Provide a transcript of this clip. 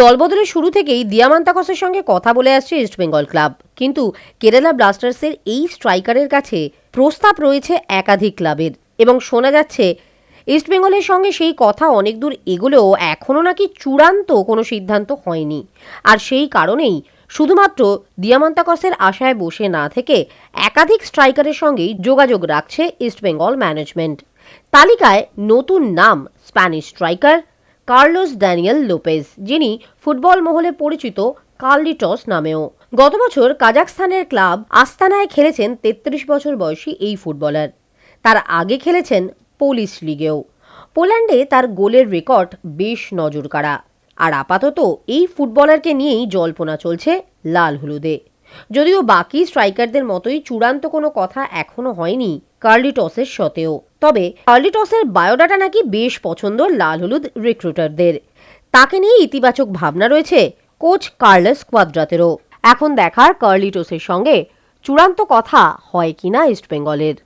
দলবদলের শুরু থেকেই দিয়ামান্তাকসের সঙ্গে কথা বলে আসছে ইস্টবেঙ্গল ক্লাব। কিন্তু কেরালা ব্লাস্টার্সের এই স্ট্রাইকারের কাছে প্রস্তাব রয়েছে একাধিক ক্লাবের এবং শোনা যাচ্ছে ইস্টবেঙ্গলের সঙ্গে সেই কথা অনেক দূর এগোলেও এখনও নাকি চূড়ান্ত কোনো সিদ্ধান্ত হয়নি। আর সেই কারণেই শুধুমাত্র দিয়ামান্তাকসের আশায় বসে না থেকে একাধিক স্ট্রাইকারের সঙ্গেই যোগাযোগ রাখছে ইস্টবেঙ্গল ম্যানেজমেন্ট। তালিকায় নতুন নাম Spanish striker Carlos Daniel Lopez, যিনি ফুটবল মহলে পরিচিত কার্লিটস নামেও। গত বছর কাজাকস্তানের ক্লাব আস্তানায় খেলেছেন তেত্রিশ বছর বয়সী এই ফুটবলার। তার আগে খেলেছেন পোলিশ লিগেও। পোল্যান্ডে তার গোলের রেকর্ড বেশ নজরকাড়া। আর আপাতত এই ফুটবলারকে নিয়েই জল্পনা চলছে লাল হলুদে। যদিও বাকি স্ট্রাইকারদের মতোই চূড়ান্ত কোনো কথা এখনও হয়নি কার্লিটসের সতেও তবে কার্লিটসের বায়োডাটা নাকি বেশ পছন্দ লাল হলুদ রিক্রুটারদের তাকে নিয়ে ইতিবাচক ভাবনা রয়েছে কোচ কার্লেস কোয়াদ্রাতেরও এখন দেখার কার্লিটোসের সঙ্গে চূড়ান্ত কথা হয় কিনা ইস্টবেঙ্গলের